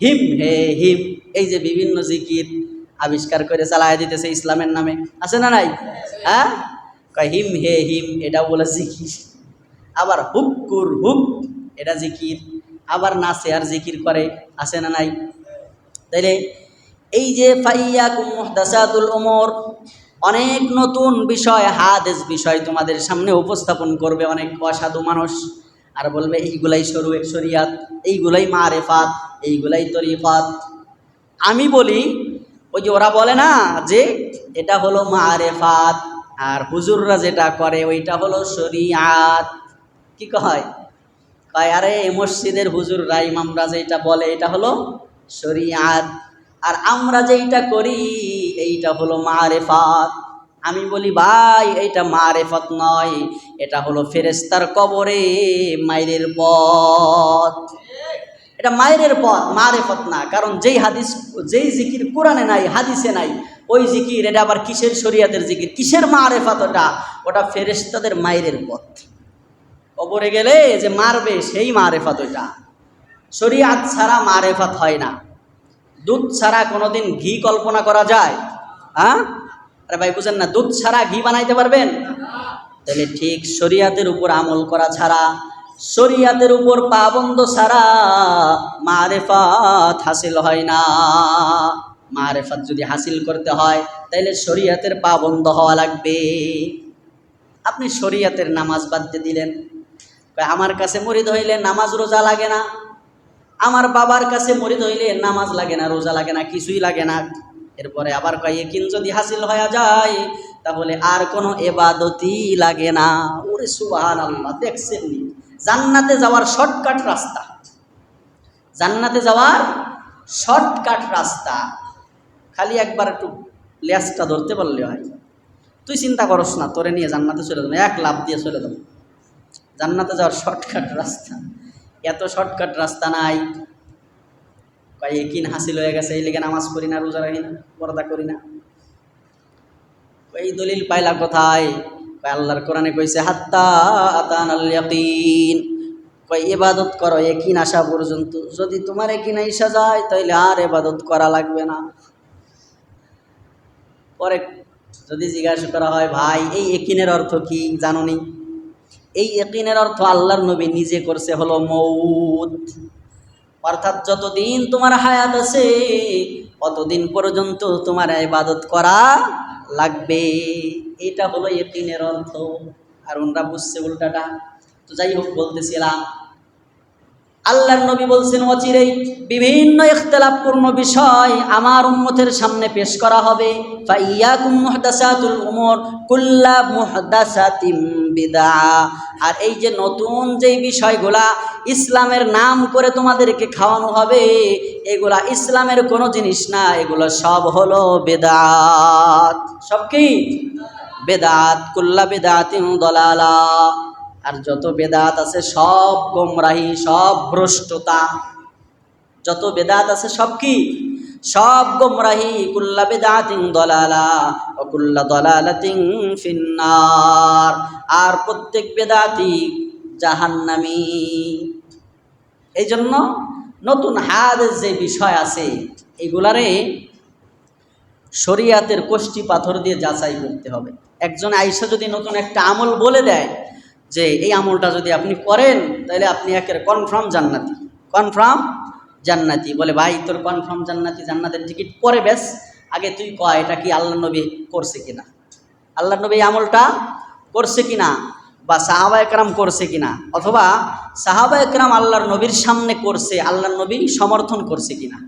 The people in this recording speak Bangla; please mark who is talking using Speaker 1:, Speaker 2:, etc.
Speaker 1: হুম, হে হিম এই যে বিভিন্ন জিকির আবিষ্কার করে চালায় দিতেছে ইসলামের নামে। আছে না নাই? হ্যাঁ? হিম হে হিম এটাও বলে জিকির। আবার হুক্কুর হুক এটা জিকির। আবার নাচে আর জিকির করে আছে না নাই? তাইলে এই যে ফাইয়াকুম মুহদাসাতুল উমর অনেক নতুন বিষয় হাদেস বিষয় তোমাদের সামনে উপস্থাপন করবে অনেক অসাধু মানুষ। আর বলবে, এইগুলাই সরু শরিয়াত এইগুলাই মারেফাত, এইগুলাই তরিফাত। আমি বলি, ওই যে ওরা বলে না যে এটা হলো মারেফাত, আর হুজুররা যেটা করে ওইটা হলো শরিয়াত। কি কয়? কয়, আরে মসজিদের হুজুররা, ইমামরা যেটা বলে এটা হলো শরিয়াত, আর আমরা যেইটা করি এইটা হলো মারেফাত। আমি বলি, ভাই এইটা মারেফত নয়। এটা হলো ফেরেস্তার কবরে মায়ের পথ। এটা মায়ের পথ, মারেফত না। কারণ যেই হাদিস, যেই জিকির কোরআনে নাই, হাদিসে নাই, ওই জিকির, এটা আবার কিসের শরিয়াতের জিকির? কিসের মারেফত ওটা? ওটা ফেরেস্তাদের মায়ের পথ। কবরে গেলে যে মারবে, সেই মারেফত ওইটা শরিয়াত ছাড়া মারেফত হয় না। দুধ ছাড়া কোনোদিন ঘি কল্পনা করা যায়? হ্যাঁ? আরে ভাই বুঝেন না, দুধ ছাড়া ঘি বানাইতে পারবেন? তাহলে ঠিক শরিয়াতের উপর আমল করা ছাড়া, শরিয়াতের উপর পাবন্দ ছাড়া মারেফাত হাসিল হয় না। মারেফাত যদি হাসিল করতে হয়, তাহলে শরিয়াতের পাবন্দ হওয়া লাগবে। আপনি শরিয়াতের নামাজ বাদ দিয়ে দিলেন। আমার কাছে মরিদ হইলে নামাজ রোজা লাগে না। আমার বাবার কাছে মরিদ হইলে নামাজ লাগে না, রোজা লাগে না, কিছুই লাগে না। এরপরে আবার কয় একিন যদি হাসিল হয়ে যায়, তাহলে আর কোনো এবাদতি লাগে না। ওরে সুবাহান আল্লাহ দেখছেন জান্নাতে যাওয়ার শর্টকাট রাস্তা। জান্নাতে যাওয়ার শর্টকাট রাস্তা। খালি একবার একটু লেজটা ধরতে পারলে হয়। তুই চিন্তা করস না, তোরে নিয়ে জান্নাতে চলে যাব এক লাভ দিয়ে চলে যাব। জান্নাতে যাওয়ার শর্টকাট রাস্তা। এত শর্টকাট রাস্তা নাই। কয় একিন হাসিল হয়ে গেছে, এই লেগে নামাজ পড়ি না, রোজা রাখি না, পর্দা করি না। এই দলিল পাইলা কোথায়? কয়, আল্লাহর কোরআনে কইছে, হাত্তা আতান আল ইয়াকিন। কয় করো একিন আসা পর্যন্ত। যদি তোমার একিন আইসা যায়, তাইলে আর ইবাদত করা লাগবে না। পরে যদি জিজ্ঞাসা করা হয়, ভাই, এই একিনের অর্থ কি? জানোনি এই একিনের অর্থ আল্লাহর নবী নিজে করছে হলো মৌত অর্থাৎ যতদিন তোমার হায়াত আছে, অতদিন পর্যন্ত তোমার ইবাদত করা লাগবে। এটা হলো একিনের অর্থ। আর ওনরা বুঝছে উল্টাটা। তো যাই হোক, বলতেছিলাম। আল্লাহর নবী বলছেন অচিরেই বিভিন্ন ইখতলাফপূর্ণ বিষয় আমার উম্মতের সামনে পেশ করা হবে। ফাইয়াকুম মুহদাসাতুল উমর কুল্লা মুহদাসাতিম। বিদা। আর এই যে নতুন যেই বিষয়গুলা ইসলামের নাম করে তোমাদেরকে খাওয়ানো হবে, এগুলা ইসলামের কোনো জিনিস না, এগুলো সব হলো বেদাত। সব কি? বেদাত, কুল্লা বেদাতিন দলালা। আর যত বেদাত আছে সব গোমরাহি, সব ভ্রষ্টতা। যত বেদাত আছে সব কি? সব গোমরাহি, কুল্লা বেদাতিং দলালা ও কুল্লা দলালাতিং ফিন্নার। আর প্রত্যেক বেদাতি জাহান্নামি। এই জন্য নতুন হাদের যে বিষয় আছে, এগুলারে শরিয়াতের কোষ্টি পাথর দিয়ে যাচাই করতে হবে। একজন আইসা যদি নতুন একটা আমল বলে দেয় যে, এই আমলটা যদি আপনি করেন, তাহলে আপনি একের কনফার্ম জান্নাতি। কনফার্ম জান্নাতি। বলে, ভাই, তোর কনফার্ম জান্নাতি, জান্নাতের টিকিট পরে বেশ। আগে তুই ক, এটা কি আল্লাহ নবী করছে কিনা? আল্লাহ নবী আমলটা করছে কিনা? বা সাহাবা একরাম করছে কিনা? অথবা সাহাবা একরাম আল্লাহর নবীর সামনে করছে, আল্লাহর নবী সমর্থন করছে কিনা?